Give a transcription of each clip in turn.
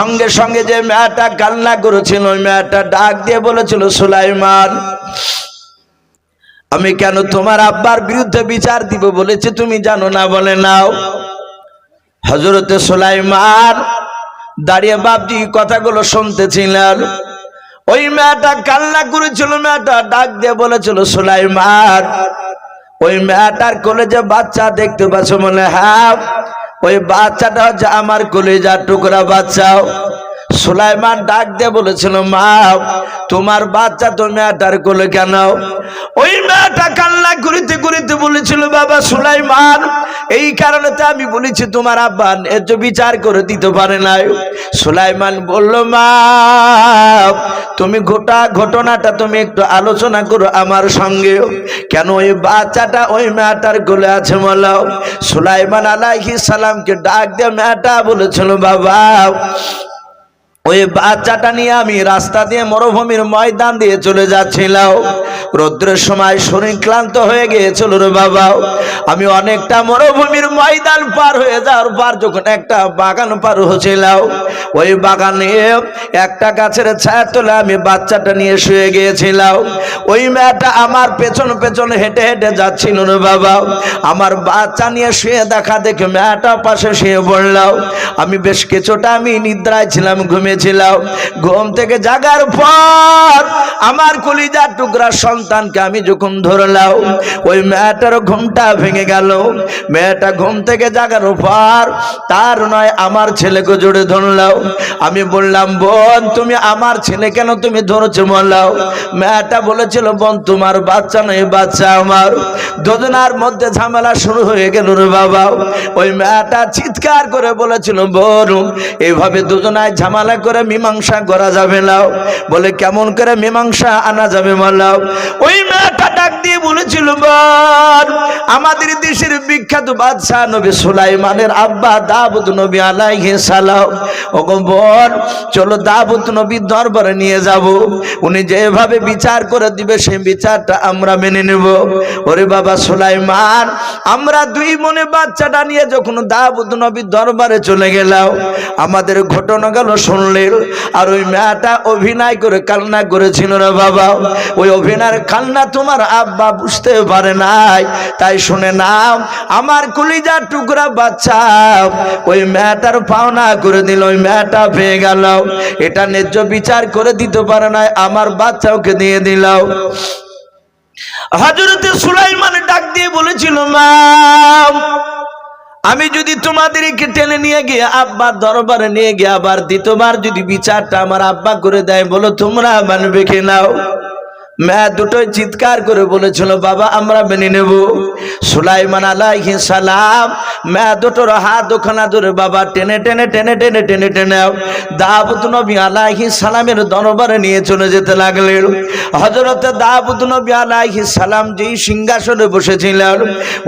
সঙ্গে সঙ্গে যে মেয়েটা কান্না করেছিল, ওই মেয়েটা ডাক দিয়ে বলেছিল, সুলাইমান, আমি কেন তোমার আব্বার বিরুদ্ধে বিচার দিব বলেছে, তুমি জানো না বলে নাও। হজরতে সুলাইমান দাঁড়িয়ে বাপজি কথাগুলো শুনতেছিলেন। ওই মেয়েটা কান্না করেছিল, মেয়েটা ডাক দিয়ে বলেছিল, সুলাইমান, ওই মেয়েটার কলেজে বাচ্চা দেখতে পাচ্ছ মনে হ্যাঁ ওই বাচ্চাটা হচ্ছে আমার কলেজার টুকরা বাচ্চাও। সুলাইমান ডাক দিয়ে বলেছিল, মা, তোমার বাচ্চা তো মেয়েটার কোলে কেন? ওই মেয়েটা কান্না করিতে করিতে বলেছিল, বাবা সুলাইমান, এই কারণে তো আমি বলেছি তোমার আব্বা এত বিচার করে দিতে পারে নাই। সুলাইমান বলল, মা, তুমি গোটা ঘটনাটা তুমি একটু আলোচনা করো আমার সঙ্গে। কেন ওই বাচ্চাটা ওই মেয়েটার কোলে আছে বলো? সুলাইমান আলাইহি সালামকে ডাক দিয়ে মেয়েটা বলেছিল, বাবা ওই বাচ্চাটা নিয়ে আমি রাস্তা দিয়ে মরুভূমির ময়দান দিয়ে চলে যাচ্ছিলাম। রৌদ্রের সময় শরীর ক্লান্ত হয়ে গিয়েছিল রে বাবা। আমি অনেকটা মরুভূমির ময়দান পার হয়ে যাওয়ার পর যখন একটা বাগান পার হচ্ছিলাম, ওই বাগানে একটা গাছের ছায়া তোলে আমি বাচ্চাটা নিয়ে শুয়ে গিয়েছিলাম। ওই মেয়েটা আমার পেছন পেছন হেঁটে হেঁটে যাচ্ছিল রে বাবা। আমার বাচ্চা নিয়ে শুয়ে দেখা দেখে মেয়েটা পাশে শুয়ে পড়লাম আমি বেশ কিছুটা আমি নিদ্রায় ছিলাম ঘুমিয়েছিলাম। ঘুম থেকে জাগার পর আমার কলিজার টুকরা সন্তানকে আমি যখন ধরলাম, ওই মেয়েটার ঘুমটা ভেঙে গেল। মেয়েটা ঘুম থেকে জাগার পর তার নয়, আমার ছেলেকে ধরলাম। আমি বললাম, বোন, তুমি আমার ছেলে কেন তুমি ধরেছো বললাম মেয়েটা বলেছিল, বোন, তোমার বাচ্চা নয়, বাচ্চা আমার। দুজনার মধ্যে ঝামেলা শুরু হয়ে গেল রে বাবা। ওই মেয়েটা চিৎকার করে বলেছিল, বোন এইভাবে দুজনায় ঝামেলা করে মীমাংসা করা যাবে না। বলে, কেমন করে মীমাংসা আনা যাবে মালাও? ওই মেয়েটা ডাক দিয়ে বলেছিল আমাদের দেশের বিখ্যাত বাদশাহ নবী সুলাইমানের আব্বা দাবুদ নবী আলাইহি সালাম। ওগো বোন চলো দাবুদ নবীর দরবারে নিয়ে যাব। উনি যেভাবে বিচার করে দিবে, সেই বিচারটা আমরা মেনে নেব। ওরে বাবা সুলাইমান, আমরা দুই মনে বাচ্চাটা নিয়ে যখন দাবুদ নবীর দরবারে চলে গেলাম, আমাদের ঘটনা গেল শুনলেন আর ওই মেয়েটা অভিনয় করে কান্না করেছিল রে বাবা। ওই অভিনয়ের কান্না তোমার আব্বা বুঝতে পারে নাই। তাই শুনে নাও, আমার কলিজার টুকরা বাচ্চা, ওই মেয়েটার পাওনা করে দিল, ওই মেয়েটা পেয়ে গেল। এটা ন্যায্য বিচার করে দিতে পারে নাই, আমার বাচ্চাওকে দিয়ে দিলাম হজরতে সুলাইমান ডাক দিয়ে বলেছিল, মা আমি যদি তোমাদেরকে টেনে নিয়ে গিয়ে আব্বার দরবারে নিয়ে গিয়ে আবার দ্বিতীয়বার যদি বিচারটা আমার আব্বা করে দেয়, বলো তোমরা মানবে কি নাও মেয়া দুটোই চিৎকার করে বলেছিল, বাবা, আমরা মেনে নেব। সুলাইমান আলাইহি সালাম মেয়া দুটোর হাত ওখানা ধরে, বাবা, টেনে টেনে টেনে টেনে টেনে টেনে দাবুদ নবী আলাইহি সালামের দরবারে নিয়ে চলে যেতে লাগলেন। হজরতে দাবুদ নবী আলাইহি সালাম যেই সিংহাসনে বসেছিলেন,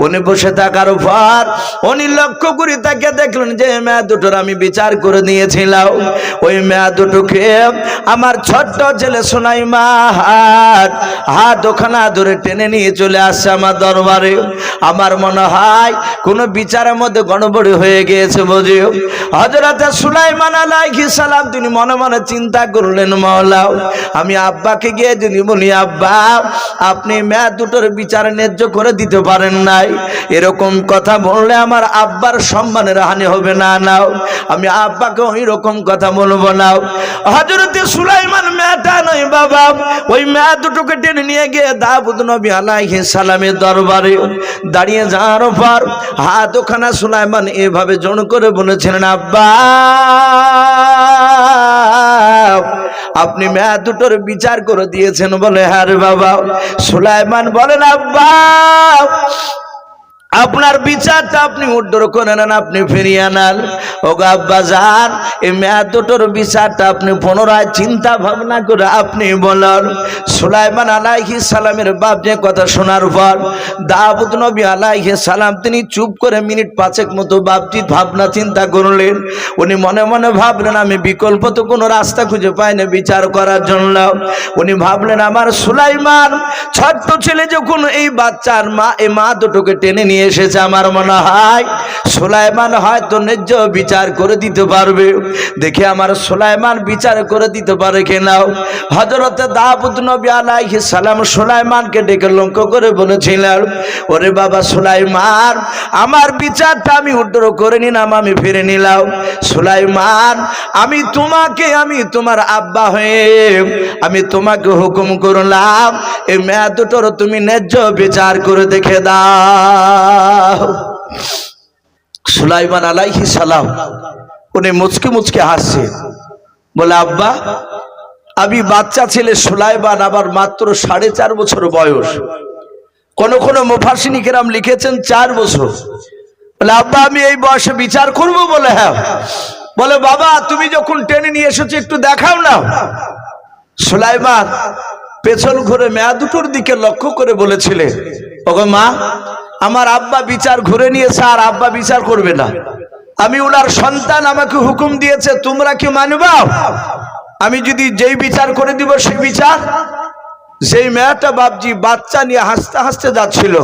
উনি বসে থাকার পর উনি লক্ষ্য করে তাকে দেখলেন যে, মেয়া দুটোর আমি বিচার করে নিয়েছিলাম। ওই মেয়া দুটোকে আমার ছোট্ট ছেলে সুলাইমা হাত হাত ধরে টেনে নিয়ে চলে আসছে আমার দরবারে। আমার মনে হয় বিচারের মধ্যে গড়বড়ি হয়ে গিয়েছে বুঝি হজরতে সুলাইমান সালাম, তিনি মনে মনে চিন্তা করলেন মহলাও আমি আব্বাকে গিয়ে যদি বলি, আব্বা, আপনি মেয়া দুটোর বিচার ন্যায্য করে দিতে পারেন নাই। এরকম কথা বললে আমার আব্বার সম্মানের হানি হবে না, নাও। আমি আব্বাকে ওই রকম কথা বলব না হজরতে সুলাইমান, মেয়েটা নয় বাবা, ওই মেয়া দুটোকে টেনে নিয়ে গিয়ে দাবুদ নবী আলাইহি সালামের দরবারে দাঁড়িয়ে যাওয়ার পর হাত ওখানা সুলাইমান এভাবে জোন করে বলেছিলেন আব্বা, আপনি মেয়া দুটোর বিচার করে দিয়েছেন বলে হ্যাঁ বাবা। সুলাইমান বলেন, আব্বা আপনার বিচারটা আপনি উদ্ধার করে নেন, আপনি ফিরিয়ে আনান ও যান এই মেয়াদ দুটোর বিচারটা আপনি পুনরায় চিন্তা ভাবনা করে আপনি বলেন, সুলাইমান আলাইহি সালামের বাপ যে কথা শোনার পর দাবুদ নবী আলাইহি সালাম তিনি চুপ করে মিনিট পাঁচেক মতো বাপটি ভাবনা চিন্তা করলেন। উনি মনে মনে ভাবলেন, আমি বিকল্প তো কোনো রাস্তা খুঁজে পাই না বিচার করার জন্য। উনি ভাবলেন, আমার সুলাইমান, ছোট্ট ছেলে যখন এই বাচ্চার মা, এই মা দুটোকে টেনে নিয়ে এসেছে আমার মনে হয়। সুলাইমান হয়তো ন্যায্য বিচার করে দিতে পারবে। দেখে আমার সোলাইমান বিচার করে দিতে পারে কেনাও হজরতে দাবুদ নবী আলাইহি সালাম সুলাইমানকে ডেকে লক্ষ্য করে বলেছিলেন, ওরে বাবা সোলাইমান, আমার বিচারটা আমি উদ্র করে নিলাম, আমি ফিরে নিলাম। সোলাইমান, আমি তোমাকে, আমি তোমার আব্বা হয়ে, আমি তোমাকে হুকুম করলাম, এই মেয়া দুটোর তুমি ন্যায্য বিচার করে দেখে দাও। সুলাইমান আলাইহি সালাম, উনি মুচকে মুচকে হাসছে বলে, আব্বা, আমি বাচ্চা ছেলে সুলাইমান আবার মাত্র সাড়ে চার বছর বয়স। কোন কোন মুফাসিনী কেরাম লিখেছেন চার বছর। বলে, আব্বা, আমি এই বয়সে বিচার করব বলে হ্যাঁ। বলে, বাবা, তুমি যখন টেনে নিয়ে এসেছ, একটু দেখাও না। সুলাইমান পেছন ঘুরে মেয়া দুটোর দিকে লক্ষ্য করে বলেছিলে ওগো মা আমার আব্বা বিচার ঘুরে নিয়েছে আর আব্বা বিচার করবে না। আমি ওনার সন্তান, আমাকে হুকুম দিয়েছে, তোমরা কি মানবা? আমি যদি যেই বিচার করে দিব সেই বিচার। সেই মেয়েটা বাপজি, বাচ্চা নিয়ে হাসতে হাসতে যাচ্ছিল,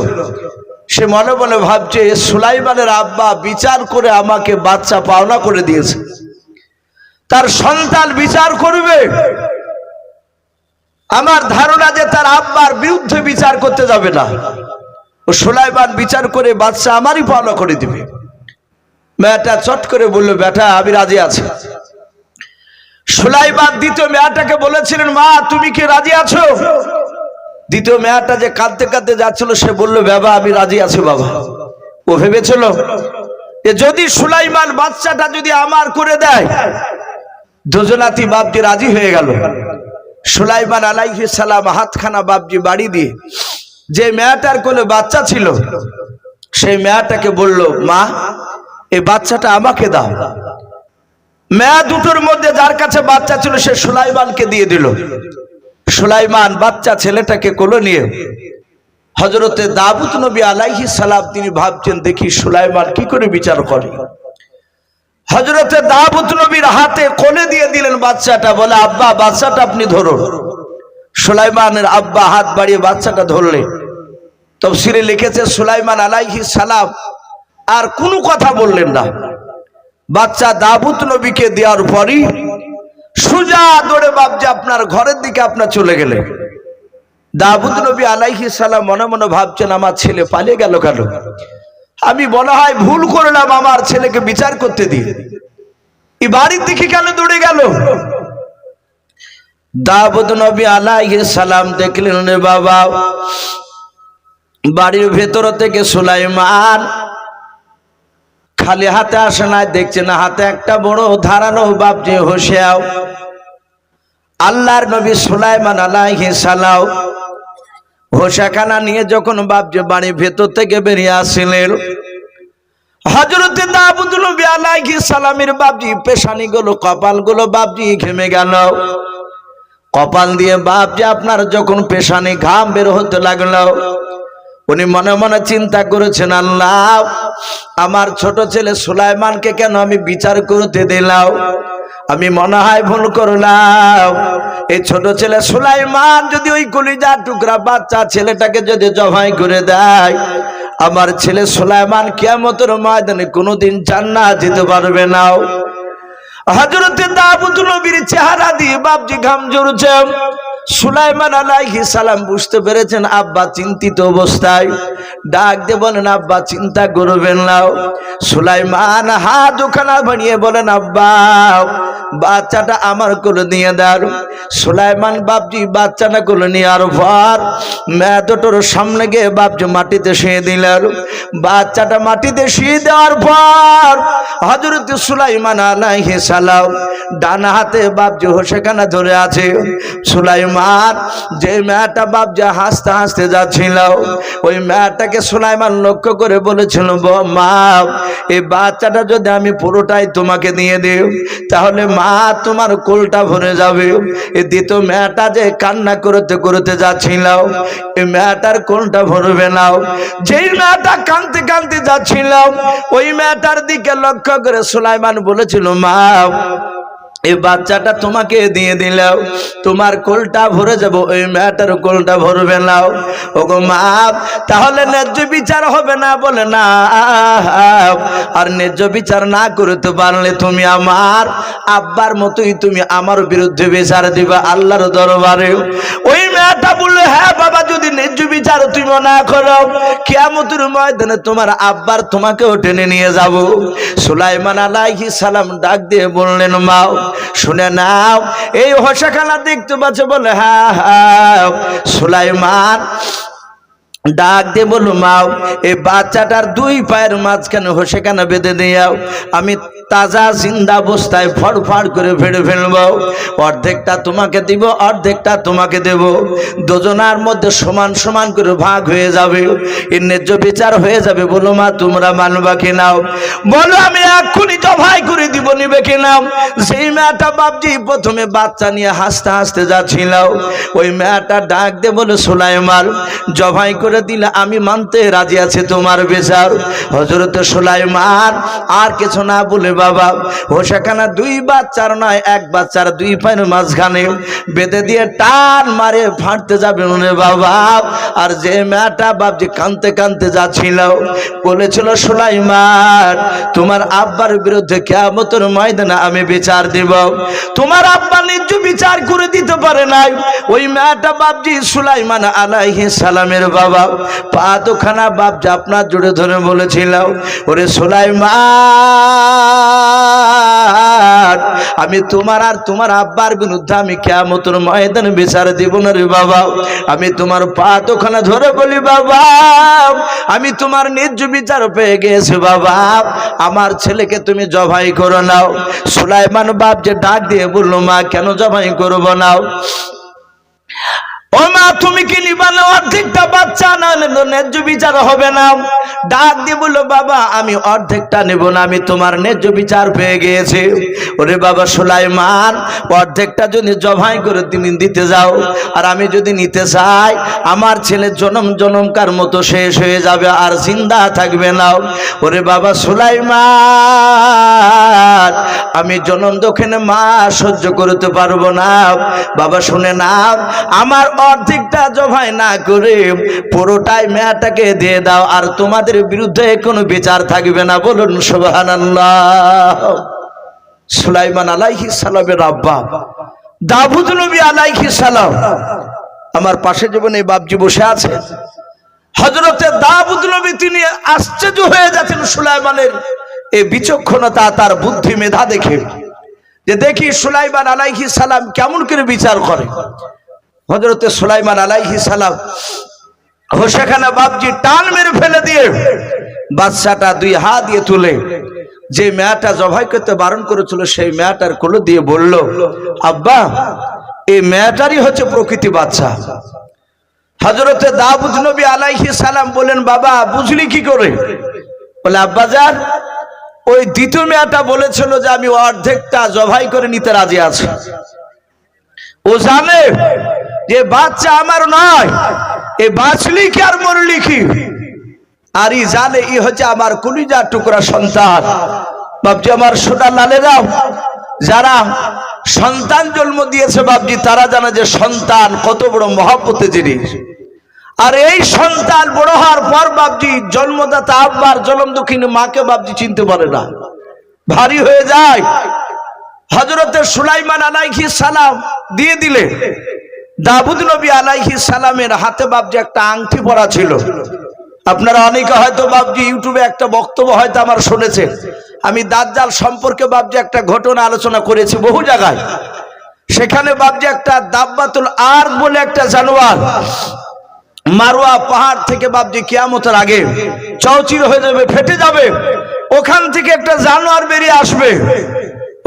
সে মনে মনে ভাবছে সুলাইমানের আব্বা বিচার করে আমাকে বাচ্চা পাওনা করে দিয়েছে। তার সন্তান বিচার করবে। আমার ধারণা যে তার আব্বার বিরুদ্ধে বিচার করতে যাবে না। ও সোলাইবান বিচার করে বাচ্চা আমারই পাওনা করে দিবে। মেয়েটা চট করে বলল, বেটা, আমি রাজি আছি। সুলাইমান দ্বিতীয় মেয়াটাকে বলেছিলেন, মা, তুমি কি রাজি আছো? দ্বিতীয় মেয়াটা যে কাঁদতে কাঁদতে যাচ্ছিল, সে বলল, বাবা, আমি রাজি আছি, বাবা। ও ভেবেছিল যে যদি সুলাইমান বাচ্চাটা যদি আমার করে দেয়, দুজনাতি বাপজি রাজি হয়ে গেল। সুলাইমান আলাইহি সালাম হাতখানা বাপজি বাড়ি দিয়ে যে মেয়াটার কোলে বাচ্চা ছিল, সেই মেয়াটাকে বলল, মা, এই বাচ্চাটা আমাকে দাও। মেয়া দুটোর মধ্যে যার কাছে বাচ্চা ছিল, সে সুলাইমানকে দিয়ে দিল। সুলাইমান বাচ্চা ছেলেটাকে কোলে নিয়ে হজরতে দাবুত নবী আলাইহি সালাম, তিনি ভাবছেন, দেখি সুলাইমান কি করে বিচার করে? হজরতে দাবুত নবীর হাতে কোলে দিয়ে দিলেন বাচ্চাটা, বলে, আব্বা, বাচ্চাটা আপনি ধরুন। সুলাইমানের আব্বা হাত বাড়িয়ে বাচ্চাটা ধরলে তফসিরে লিখেছে, সুলাইমান আলাইহি সালাম আর কোনো কথা বললেন না। বাচ্চা দাবুত নবীকে দেওয়ার পরই সুজা দৌড়ে বাপজি আপনার ঘরের দিকে আপনার চলে গেলে। দাবুদ নবী আলাইহি সালাম মনে মনে ভাবছেন, আমার ছেলে পালিয়ে গেল কেন? আমি মনে হয়, ভুল করলাম, আমার ছেলেকে বিচার করতে দিয়ে এই বাড়ির দিকে কেন দৌড়ে গেল? দাবুদ নবী আলাইহি সালাম দেখলেন বাবা বাড়ির ভেতর থেকে সুলাইমান খালি হাতে আসে না দেখছে না, হাতে একটা বড় ধারালো বাপজি হোসেও আল্লাহর নবী সুলাইমান আলাইহি সালাও হোসাখানা নিয়ে যখন বাপজি বাড়ির ভেতর থেকে বেরিয়ে আসছিলেন হজরতে দাবুদ নবী আলাইহি সালামের বাপজি পেশানি গুলো কপালগুলো বাপজি ঘেমে গেল। কপাল দিয়ে বাপজি আপনার যখন পেশানি ঘাম বের হতে লাগল উনি মনে মনে চিন্তা করেছেন, আল্লাহ, আমার ছোট ছেলে সুলাইমানকে কেন আমি বিচার করতে দিলাম? আমি মনে হয় ভুল করলাম। এই ছোট ছেলে সুলাইমান যদি ওই কলিজা টুকরা বাচ্চা ছেলেটাকে যদি জবাই করে দেয়, আমার ছেলে সুলাইমান কিয়ামতের ময়দানে কোনোদিন জান্নাত যেতে পারবে না। হজরতে দাবুদ নবীর চেহারা দিয়ে বাপজি ঘাম জড়ছে সুলাইমান আলাইহি সালাম বুঝতে পেরেছেন, আব্বা চিন্তিত অবস্থায়। ডাক দিয়ে বলেন, আব্বা, চিন্তা করবেন নাও সুলাইমান হাত দুখানা বানিয়ে বলেন, আব্বা বাচ্চাটা আমার কোলে নিয়ে দাও। সুলাইমান বাপজি বাচ্চাটা কোলে নেওয়ার পর মেয়েটোর সামনে গিয়ে বাপজি মাটিতে শুয়ে দিলেন বাচ্চাটা মাটিতে শুয়ে দেওয়ার পর হজরত সুলাইমান আলাইহি সালাম ডান হাতে বাপজি হোসেখানা ধরে আছে। সুলাইমান, যে মেয়েটা বাপজি হাসতে হাসতে যাচ্ছিল, ওই মেয়েটাকে সুলাইমান লক্ষ্য করে বলেছিল "ব- মা, এই বাচ্চাটা যদি আমি পুরোটাই তোমাকে দিয়ে দিই, তাহলে মা, তোমার কোলটা ভরে যাবে। এই দ্বিতীয় মেয়েটা যে কান্না করতে করতে যাচ্ছিল এই মেয়েটার কোলটা ভরবে নাও যেই মেয়েটা কাঁদতে কাঁদতে যাচ্ছিল ওই মেয়েটার দিকে লক্ষ্য করে সুলাইমান বলেছিল, মা এই বাচ্চাটা তোমাকে দিয়ে দিলাম। তোমার কোলটা ভরে যাব ওই মেয়েটার কোলটা ভরবে নাও ওগো মা, তাহলে ন্যায্য বিচার হবে না বলে না। আর ন্যায্য বিচার না করতে পারলে তুমি আমার আব্বার মতোই তুমি আমার বিরুদ্ধে বিচার দিবা আল্লাহর দরবারে। ওই মেয়েটা বললে হ্যাঁ বাবা, যদি ন্যায্য বিচার তুমি না করো। কেমতুর ময়দানে তোমার আব্বার তোমাকেও টেনে নিয়ে যাব। সুলাইমান আলাইহি সালাম ডাক দিয়ে বললেন মাও শুনে নাও, এই হসাখানা দেখতে পাচ্ছ বলে হা হ্যাঁ সুলাইমান ডাক দিয়ে বলো মাও, এই বাচ্চাটার দুই পায়ের মাঝখানে হোসেখানা বেঁধে দিয়াও আমি তাজা জিন্দা অবস্থায় ফড় ফড় করে ফেড়ে ফেলব। অর্ধেকটা তোমাকে দিব, অর্ধেকটা তোমাকে দেব। দুজনার মধ্যে সমান সমান করে ভাগ হয়ে যাবে। এর ন্যায্য বিচার হয়ে যাবে বলো, মা, তোমরা মানবা কি নাও বলো, আমি এক্ষুনি জবাই করে দিব, নিবে কি নাও সেই মেয়েটা বাপজি, প্রথমে বাচ্চা নিয়ে হাসতে হাসতে যাচ্ছিল। ওই মেয়েটা ডাক দিয়ে বলে সোলাইমাল জবাই করে দিলে আমি মানতে রাজি আছে তোমার বেচার। হজরত সোলাইমান, আর কিছু না বলে বাবা, ও সেখানে দুই বাচ্চার নয়, এক বাচ্চার দুই পায়ের মাঝখানে বেঁধে দিয়ে টান মারে ফাটতে যাবে মনে বাবা। আর যে মেয়েটা বাপজি কানতে কানতে যাচ্ছিল, বলেছিল, সোলাইমান, তোমার আব্বার বিরুদ্ধে কেমতর ময়দানে আমি বিচার দিব। তোমার আব্বা নিজ বিচার করে দিতে পারে নাই। ওই মেয়েটা বাপজি সুলাইমান আলাইহি সালামের বাবা। পা দুখানা বাপজি আপনার জুড়ে ধরে বলেছিল, ওরে সুলাইমান, আমি তোমার আর তোমার আব্বার বিরুদ্ধে আমি কেমতর ময়দান বিচার দিব না রে বাবা। আমি তোমার পা দুখানা ধরে বলি, বাবা, আমি তোমার ন্যায্য বিচার পেয়ে গেছি, বাবা। আমার ছেলেকে তুমি জবাই করো নাও। সুলাইমান বাপ যে ডাক দিয়ে বলল, মা, কেন জবাই করব নাও? ও মা, তুমি কি নিবা না অর্ধেকটা বাচ্চা? না ন্যায্য বিচার হবে না। ডাক দিয়ে বলল, বাবা, আমি অর্ধেকটা নেব না, আমি তোমার ন্যায্য বিচার পেয়ে ওরে বাবা অর্ধেকটা যদি করে দিতে যাও, আর আমি যদি নিতে চাই, আমার ছেলে জনম জনমকার মতো শেষ হয়ে যাবে, আর জিন্দা থাকবে না। ওরে বাবা সুলাইমান, আমি জনম দক্ষিণে মা সহ্য করতে পারব না। বাবা, শুনে না আমার অর্ধেকটা জবাই না করে পুরোটাই মেয়াটাকে দিয়ে দাও, আর তোমাদের বিরুদ্ধে কোনো বিচার থাকবে না। বলুন, সুবহানাল্লাহ। সুলাইমান আলাইহি সালামের আব্বা দাবুদ নবী আলাইহি সালাম, আমার পাশে এই বাপজি বসে আছে হজরতে দাবুদ নবী তিনি আশ্চর্য হয়ে যাচ্ছেন সুলাইমানের এই বিচক্ষণতা, তার বুদ্ধি মেধা দেখে, যে দেখি সুলাইমান আলাইহি সালাম কেমন করে বিচার করে। হজরতে সুলাইমান আলাইহি সালাম হোসেখানা বাপজি টান মেরে ফেলে দিয়ে বাচ্চাটা দুই হাত দিয়ে তুলে যে মেয়াটা জবাই করতে বারণ করেছিল, সেই মেয়াটার কোলো দিয়ে বলল, আব্বা এই মেয়াটারই হচ্ছে প্রকৃতি বাচ্চা হজরতে দাবুদ নবী আলাইহি সালাম বলেন বাবা, বুঝলি কি করে? বলে, আব্বা যান ওই দ্বিতীয় মেয়াটা বলেছিল যে আমি অর্ধেকটা জবাই করে নিতে রাজি আছি। ও জানে যে বাচ্চা আমার নয়, এ বাঁচলি কি আর মরলি কি আর ই জানে ই হচ্ছে আমার কুলিজার টুকরা সন্তান। বাপজি, আমার সোনা লালেরাও যারা সন্তান জন্ম দিয়েছে বাপজি, তারা জানে যে সন্তান কত বড় মহাপতে জিনিস। আর এই সন্তান বড় হওয়ার পর বাপজি, জন্মদাতা আব্বার জলম দক্ষিণ মাকে বাপজি চিনতে পারে না। ভারী হয়ে যায়। হজরতের সুলাইমান আলাইহি সালাম দিয়ে দিলে। দাবুদ নবী আলাইহি সালামের হাতে বাপজি একটা আংটি পরা ছিল। আপনারা অনেকে হয়তো বাপজি ইউটিউবে একটা বক্তব্য হয়তো আমার শুনেছে আমি দাজ্জাল সম্পর্কে বাপজি একটা ঘটনা আলোচনা করেছি বহু জায়গায়। সেখানে বাপজি একটা দাব্বাতুল আর বলে একটা জানোয়ার মারোয়া পাহাড় থেকে বাপজি কিয়ামতের আগে চৌচির হয়ে যাবে, ফেটে যাবে। ওখান থেকে একটা জানোয়ার বেরিয়ে আসবে।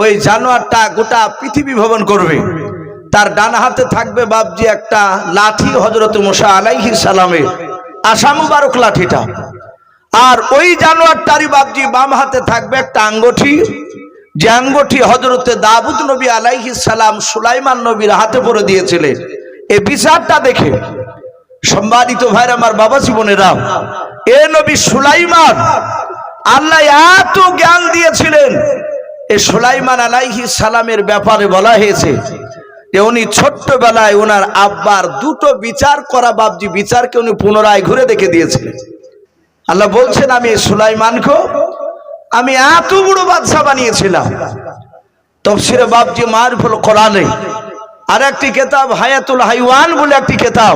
ওই জানোয়ারটা গোটা পৃথিবী ভবন করবে। তার ডান হাতে থাকবে বাবজি একটা লাঠি হজরত মোশা আলাইহি সালামের আশা মুবারক লাঠিটা। আর ওই জানোয়ারটারই বাবজি বাম হাতে থাকবে একটা আঙ্গুঠি। যে আঙ্গুঠি হজরতে দাবুদ নবী আলাইহি সালাম সুলাইমান নবীর হাতে পরে দিয়েছিলেন এ বিচারটা দেখে সম্মানিত ভাইর আমার বাবা জীবনেরা, এ নবী সুলাইমান আল্লাহ এত জ্ঞান দিয়েছিলেন। এ সুলাইমান আলাইহি সালামের ব্যাপারে বলা হয়েছে উনি ছোট্টবেলায় ওনার আব্বার দুটো বিচার করা বাবজি বিচারকে উনি পুনরায় ঘুরে দেখে দিয়েছিলেন। আল্লাহ বলছেন, আমি সুলাইমানকে আমি এত বড় বাদশা বানিয়েছিলাম। তফসিরে বাবজি মারফুল কোরআনে আর একটি কেতাব, হায়াতুল হাইওয়ান বলে একটি কেতাব।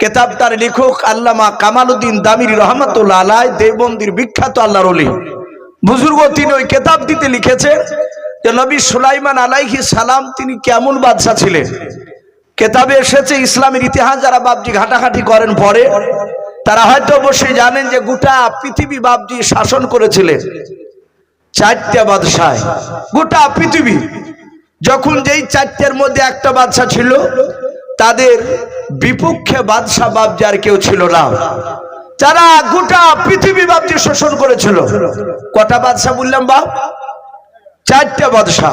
কেতাব তার লেখক আল্লামা কামালউদ্দিন দামির রহমতুল্লাহ আলাই দেবন্দির বিখ্যাত আল্লাহর অলি বুজুর্গ, তিনি ওই কেতাব দিতে লিখেছে যে নবী সুলাইমান আলাইহি সালাম তিনি কেমন বাদশা ছিলেন? কেতাবে এসেছে, ইসলামের ইতিহাস যারা বাবজি ঘাটাঘাটি করেন পরে, তারা হয়তো অবশ্যই জানেন যে গোটা পৃথিবী বাবজি শাসন করেছিলেন। চারটা বাদশায়। গোটা পৃথিবী। যখন যেই চারটের মধ্যে একটা বাদশা ছিল, তাদের বিপক্ষে বাদশা বাবজি আর কেউ ছিল না। যারা গোটা পৃথিবী বাবজি শোষণ করেছিল। কটা বাদশা বললাম বাপ? চারটা বাদশা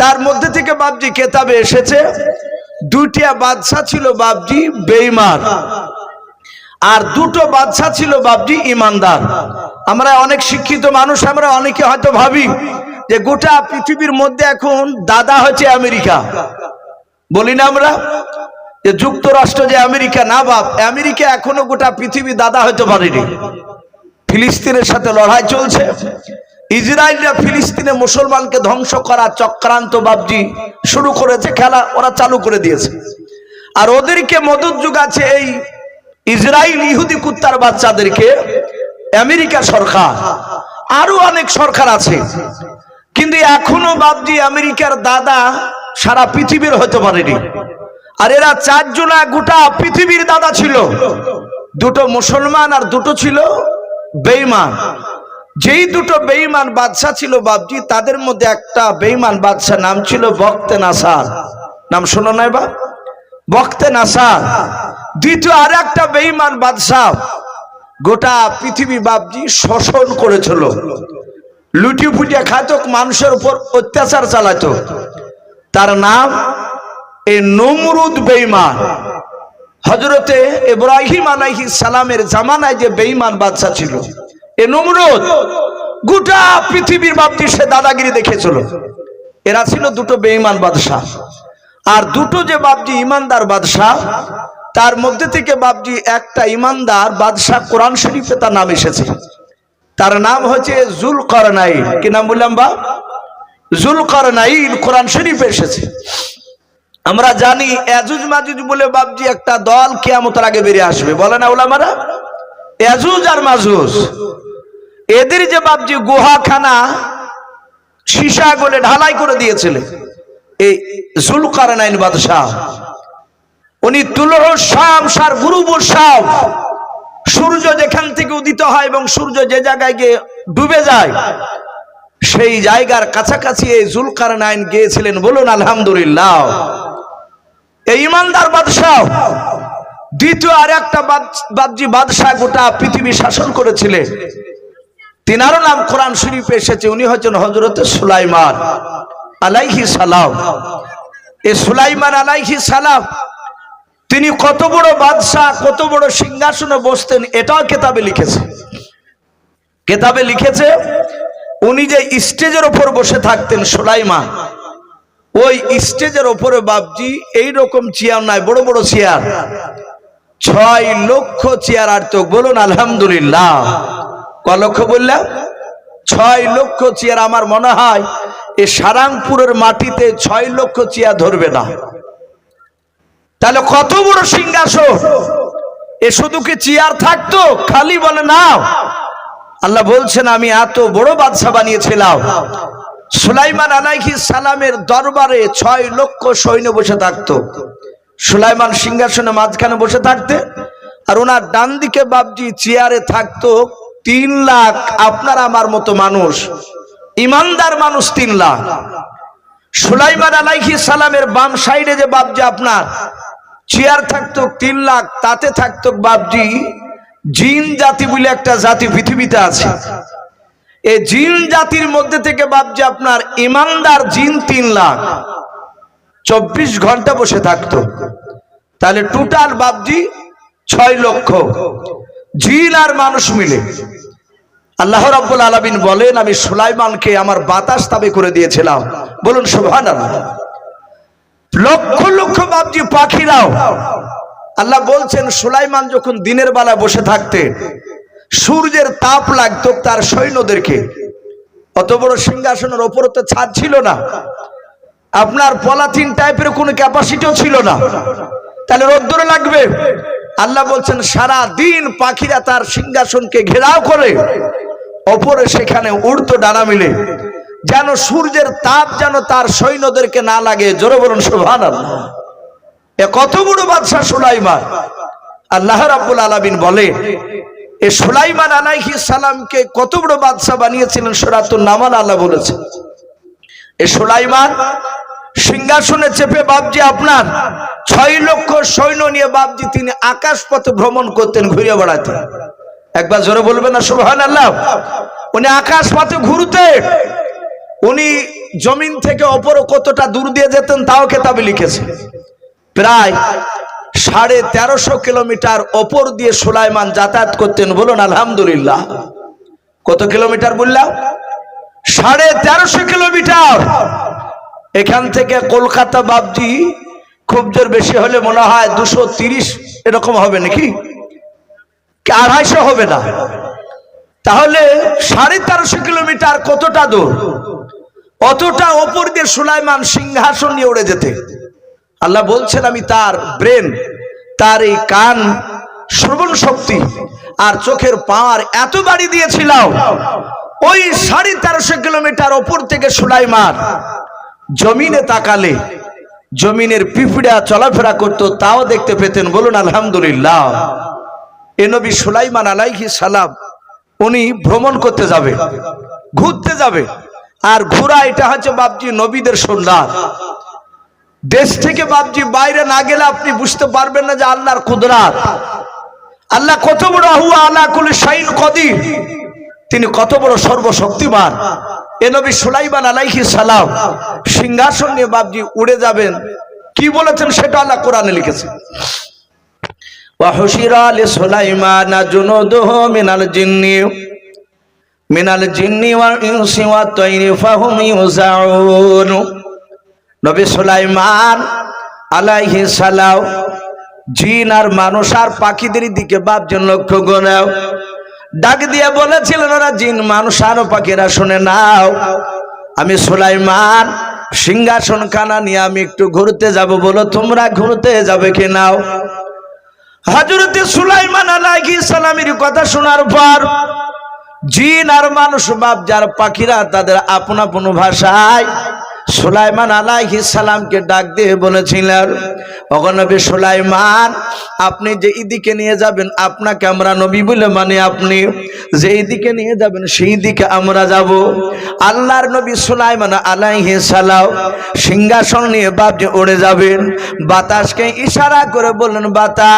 তার মধ্যে থেকে বাবজি কেতাবে এসেছে, দুইটা বাদশা ছিল বাবজি বেইমান আর দুটো বাদশা ছিল বাবজি ইমানদার আমরা অনেক শিক্ষিত মানুষ, আমরা অনেকে হয়তো ভাবি যে গোটা পৃথিবীর মধ্যে এখন দাদা হচ্ছে আমেরিকা। বলি না আমরা যে যুক্তরাষ্ট্র যে আমেরিকা, না বাপ, আমেরিকা এখনও গোটা পৃথিবী দাদা হতে পারেনি। ফিলিস্তিনের সাথে লড়াই চলছে ইসরায়েলরা ফিলিস্তিনে মুসলমানকে ধ্বংস করা চক্রান্ত বাবজি শুরু করেছে, খেলা ওরা চালু করে দিয়েছে। আর ওদেরকে মদত যুগাছে এই ইসরায়েল ইহুদি কুত্তার বাচ্চাদেরকে, আমেরিকা সরকার। আরও অনেক সরকার আছে। কিন্তু এখনও বাবজি আমেরিকার দাদা সারা পৃথিবীর হতে পারেনি। আর এরা চারজনা গোটা পৃথিবীর দাদা ছিল। দুটো মুসলমান আর দুটো ছিল বেইমান যেই দুটো বেইমান বাদশা ছিল বাবজি তাদের মধ্যে একটা বেইমান বাদশা নাম ছিল বক্তে নাসার। নাম শোনো নাই বা বক্তে নাসার। দ্বিতীয় আর একটা বেইমান বাদশাহ গোটা পৃথিবী বাবজি শোষণ করেছিল। লুটি ফুটিয়া খাতক মানুষের উপর অত্যাচার চালাতো তার নাম এই নমরুদ বেইমান হজরতে ইব্রাহিম আলাইহি সালামের জামানায় যে বেইমান বাদশা ছিল। এ নমরুদ, গোটা পৃথিবীর বাপটি সে দাদাগিরি দেখেছিল। এরা ছিল দুটো বেঈমান বাদশাহ। আর দুটো যে বাপজি ইমানদার বাদশাহ, তার মধ্যে থেকে বাপজি একটা ইমানদার বাদশাহ কোরআন শরীফে তার নাম এসেছে। তার নাম হচ্ছে জুল করনাইন কি নাম বললাম বা? জুল করনাইন কোরআন শরীফে এসেছে। আমরা জানি এজুজ মাজুজ বলে বাবজি একটা দল কেয়ামতের আগে বেরিয়ে আসবে। বলে না ওলামারা এজুজ আর মাজুজ। এদের যে বাবজি গুহাখানা সীসা গলে ঢালাই করে দিয়েছিলেন, এই জুলকারনাইন বাদশাহ, উনি তুলহ শাম, সার গুরুব শাম, সূর্য যেখান থেকে উদিত হয় এবং সূর্য যে জায়গায় গিয়ে ডুবে যায়, সেই জায়গার কাছাকাছি এই জুলকার নাইন গিয়েছিলেন বলুন আলহামদুলিল্লাহ। এই ইমানদার বাদশাহ, দ্বিতীয় আর একটা বাদজি বাদশাহ গোটা পৃথিবী শাসন করেছিলেন। তিনারও নাম কোরআন শরীফে এসেছে, উনি হচ্ছেন হজরত সুলাইমান আলাইহি সালাম। এ সুলাইমান আলাইহি সালাম, তিনি কত বড় বাদশাহ, কত বড় সিংহাসনে বসতেন, এটাও কেতাবে লিখেছে। কেতাবে লিখেছে, উনি যে স্টেজের ওপর বসে থাকতেন সুলাইমান, ওই স্টেজের ওপরে বাপজি এই রকম চেয়ার নাই, বড় বড় চেয়ার। ছয় লক্ষ চেয়ার আর তো বলুন আলহামদুলিল্লাহ। ক লক্ষ বললাম? ছয় লক্ষ চেয়ার আমার মনে হয় এ সারাংপুরের মাটিতে ছয় লক্ষ চেয়ার ধরবে না। তাহলে কত বড় সিংহাসন? এ শুধু কি চেয়ার থাকতো? খালি বলে না। আল্লাহ বলছেন, আমি এত বড় বাদশা বানিয়েছিলাম। সুলাইমান আলাইহি সালামের দরবারে ছয় লক্ষ সৈন্য বসে থাকতো। সুলাইমান সিংহাসনে মাঝখানে বসে থাকতে আর ওনার ডান দিকে বাবজি চেয়ারে থাকতো তিন লাখ আপনার আমার মতো মানুষ। ইমানদার মানুষ তিন লাখ। সুলাইমান আলাইহি সালামের বাম সাইডে যে বাবজি আপনার, চেয়ার থাকতো তিন লাখ, তাতে থাকতো বাবজি জিন জাতি বলে একটা জাতি পৃথিবীতে আছে। এই জিন জাতির মধ্যে থেকে বাবজি আপনার ইমানদার জিন তিন লাখ। চব্বিশ ঘণ্টা বসে থাকতো। তাহলে টোটাল বাবজি ছয় লক্ষ। জিন আর মানুষ মিলে। আল্লাহ রাব্বুল আলামিন বলেন, আমি সুলাইমানকে আমার বাতাস তাবে করে দিয়েছিলাম। বলুন, সুবহানাল্লাহ। লক্ষ লক্ষ বাবজি পাখিরাও আল্লাহ বলছেন, সুলাইমান যখন দিনের বেলা বসে থাকতে সূর্যের তাপ লাগতো তার সৈন্যদেরকে, অত বড় সিংহাসনের ওপরে তো ছাদ ছিল না। আপনার পলাথিন টাইপের কোনো ক্যাপাসিটিও ছিল না। তাহলে রোদ্দুরে লাগবে। আল্লাহ বলছেন সারা দিন পাখিরা তার সিংহাসনকে ঘেরাও করে ওপরে সেখানে উড়তো ডানা মিলে। যেন সূর্যের তাপ যেন তার সৈন্যদেরকে না লাগে। জোরে বলুন সুভান এ কত বড় বাদশাহ সুলাইমান। আল্লাহ রাব্বুল আলামিন বলে, এ সুলাইমান আলাইহিস সালামকে কত বড় বাদশাহ বানিয়েছিলেন সুরাতুন নামাল, আল্লাহ বলেছে। এ সুলাইমান, সিংহাসনে চেপে বাবজি আপনার। ছয় লক্ষ সৈন্য নিয়ে বাবজি তিনি আকাশ পথে ভ্রমণ করতেন ঘুরে বেড়াতেন। একবার জোরে বলবেন না সুবহান আল্লাহ উনি আকাশ পথে ঘুরতে, উনি জমিন থেকে অপর কতটা দূর দিয়ে যেতেন তাও কেতাবে লিখেছে। প্রায় সাড়ে তেরোশো কিলোমিটার ওপর দিয়ে সুলাইমান যাতায়াত করতেন, বলুন আলহামদুলিল্লাহ। কত কিলোমিটার বললাম? সাড়ে তেরোশো কিলোমিটার। এখান থেকে কলকাতা বাবজি খুব জোর বেশি হলে মনে হয় দুশো তিরিশ এরকম হবে নাকি? আড়াইশো হবে না। তাহলে সাড়ে তেরোশো কিলোমিটার কতটা দূর? অতটা ওপর দিয়ে সুলাইমান সিংহাসন নিয়ে উড়ে যেতে। আল্লাহ বলছেন, আমি তার ব্রেন, তার এই কান, শ্রবণ শক্তি আর চোখের পাওয়ার এত বাড়ি দিয়েছিলাম, ওই সাড়ে তেরোশো কিলোমিটার ওপর থেকে সুলাইমান জমিনে তাকালে, জমিনের পিঁপড়া চলাফেরা করতো, তাও দেখতে পেতেন। বলুন, আলহামদুলিল্লাহ। এ নবী সুলাইমান আলাইহি সালাম, উনি ভ্রমণ করতে যাবে, ঘুরতে যাবে। আর ঘোরা এটা হচ্ছে বাপজি নবীদের সন্ধ্যা দেশ থেকে বাপজি বাইরে না গেলে আপনি বুঝতে পারবেন না যে আল্লাহর কুদরাত। আল্লাহ কত বড় হুয়া আল্লাহ কুল শাইন কদির। তিনি কত বড় সর্বশক্তিমান। এ নবী সুলাইমান আলাইহি সালাম, সিংহাসন নিয়ে বাপজি উড়ে যাবেন। কি বলেছেন সেটা আল্লাহ কোরআনে লিখেছে। وحشر لسليمان جنوده من الجن من الجن والإنس والطير فهم يوزعون নবী সুলাইমান আলাইহি সালাম জিন আর মানুষ আর পাখিদের দিকে বাপজন লক্ষ্য করেও ডাক দিয়ে বলেছিলেন ওরা জিন মানুষ আর পাখিরা শুনে নাও আমি সুলাইমান সিংহাসন খানা নিয়ে আমি একটু ঘুরতে যাব বলো তোমরা ঘুরতে যাবে কি নাও হজরতে সুলাইমান আলাইহিস সালামের কথা শোনার পর জিন আর মানুষ বাপ যার পাখিরা তাদের আপন আপন ভাষায় সুলাইমান আলাইহিস সালামকে ডাক দিয়ে বলেছিলেন নবী সুলাইমান, আপনি যে দিকে নিয়ে যাবেন, আপনাকে আমরা নবী বলে মানে আপনি। যে দিকে নিয়ে যাবেন, সেই দিকে আমরা যাব। আল্লাহর নবী সুলাইমান আলাইহি সালাম সিংহাসন নিয়ে বাপ যে উড়ে যাবেন। বাতাসকে ইশারা করে বললেন, বাতাস